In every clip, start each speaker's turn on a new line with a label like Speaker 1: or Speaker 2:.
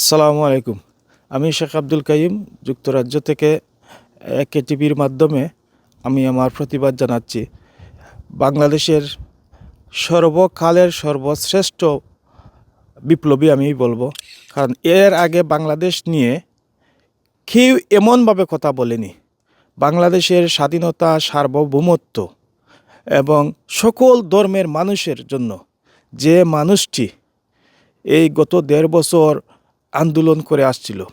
Speaker 1: আসসালামু আলাইকুম। আমি শেখ আব্দুল কাইম, যুক্তরাজ্য থেকে একে টিভির মাধ্যমে আমি আমার প্রতিবাদ জানাচ্ছি। বাংলাদেশের সর্বকালের সর্বশ্রেষ্ঠ বিপ্লবী আমি বলব। কারণ এর আগে বাংলাদেশ নিয়ে কেউ এমনভাবে কথা বলেনি। বাংলাদেশের স্বাধীনতা, সার্বভৌমত্ব এবং সকল ধর্মের মানুষের জন্য যে মানুষটি এই গত দেড় বছর আন্দোলন করে আসছিল।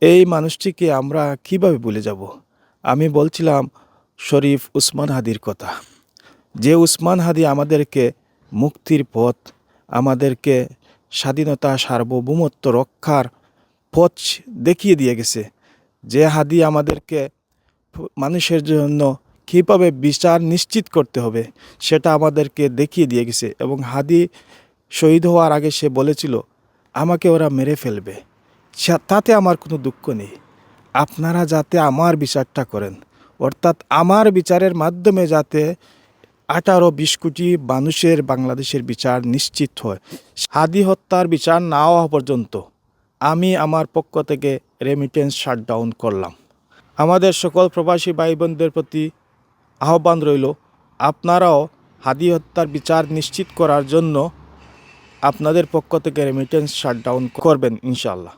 Speaker 1: এই মানুষটিকে আমরা কীভাবে ভুলে যাব? আমি বলছিলাম, শরীফ উসমান হাদির কথা। যে উসমান হাদি আমাদেরকে মুক্তির পথ, আমাদেরকে স্বাধীনতা, সার্বভৌমত্ব রক্ষার পথ দেখিয়ে দিয়ে গেছে। যে হাদি আমাদেরকে মানুষের জন্য কীভাবে বিচার নিশ্চিত করতে হবে, সেটা আমাদেরকে দেখিয়ে দিয়ে গেছে। এবং হাদি শহীদ হওয়ার আগে সে বলেছিল আমাকে ওরা মেরে ফেলবে। তাতে আমার কোনো দুঃখ নেই। আপনারা যাতে আমার বিচারটা করেন, অর্থাৎ আমার বিচারের মাধ্যমে যাতে আঠারো বিশ কোটি মানুষের বাংলাদেশের বিচার নিশ্চিত হয়। হাদি হত্যার বিচার না হওয়া পর্যন্ত আমি আমার পক্ষ থেকে রেমিটেন্স শাটডাউন করলাম। আমাদের সকল প্রবাসী ভাই বোনদের প্রতি আহ্বান রইল, আপনারাও হাদি হত্যার বিচার নিশ্চিত করার জন্য আপনাদের পক্ষ থেকে রেমিটেন্স শাটডাউন করবেন ইনশাআল্লাহ।